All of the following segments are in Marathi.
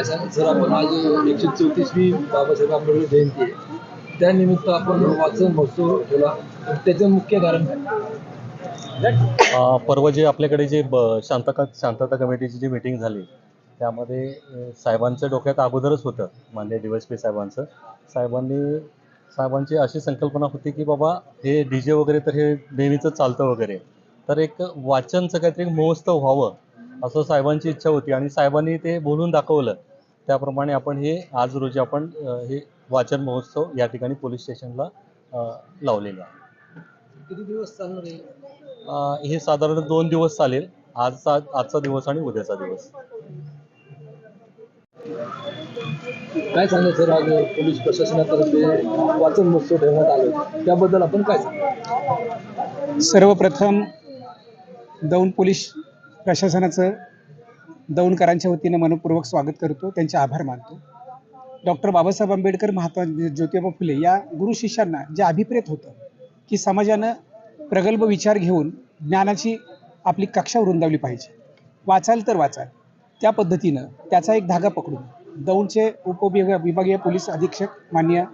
काय सांग आपण आज एकशे चौतीसवी बाबासाहेब आंबेडकर जयंती आहे त्यानिमित्त आपण वाचन महोत्सव ठेवला. त्याचं मुख्य कारण काय? परवा जे आपल्याकडे जे ब शांतता शांतता कमिटीची जी मीटिंग झाली त्यामध्ये साहेबांचं साहेबांच्या डोक्यात अगोदरच होतं मान्य डी एस पी साहेबांचं. साहेबांनी साहेबांची अशी संकल्पना होती की बाबा हे डी जे वगैरे तर हे नेहमीचं चालतं वगैरे. तर एक वाचनचं काहीतरी एक महोत्सव व्हावं असं साहेबांची इच्छा होती. आणि साहेबांनी ते बोलून दाखवलं. त्याप्रमाणे आपण हे आज रोजी आपण हे वाचन महोत्सव या ठिकाणी पोलीस स्टेशनला लावलेलं आहे. किती दिवस चालणार आहे? हे साधारण दोन दिवस चालेल. आजचा आजचा दिवस आणि उद्याचा दिवस. काय सांगा सर आज पोलीस प्रशासनातर्फे वाचन महोत्सव ठेवण्यात आलं. त्याबद्दल आपण काय सांगा सर्वप्रथम दौंड पोलीस प्रशासनाचं दौंडकरांच्या वतीनं मनपूर्वक स्वागत करतो. त्यांचे आभार मानतो. डॉक्टर बाबासाहेब आंबेडकर महात्मा ज्योतिबा फुले या गुरु शिष्यांना जे अभिप्रेत होतं की समाजानं प्रगल्भ विचार घेऊन ज्ञानाची आपली कक्षा रुंदावली पाहिजे. वाचाल तर वाचाल. त्या पद्धतीनं त्याचा एक धागा पकडून दौंडचे उपविभाग विभागीय पोलीस अधीक्षक मान्य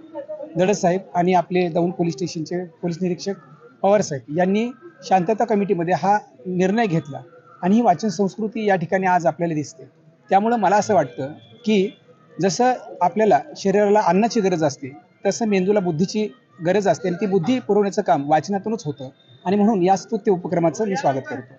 दडसाहेब आणि आपले दौंड पोलीस स्टेशनचे पोलीस निरीक्षक पवार साहेब यांनी शांतता कमिटीमध्ये हा निर्णय घेतला. आणि ही वाचन संस्कृती या ठिकाणी आज आपल्याला दिसते. त्यामुळं मला असं वाटतं की जसं आपल्याला शरीराला अन्नाची गरज असते तसं मेंदूला बुद्धीची गरज असते आणि ती बुद्धी पुरवण्याचं काम वाचनातूनच होतं. आणि म्हणून या स्तुत्य उपक्रमाचं मी स्वागत करतो.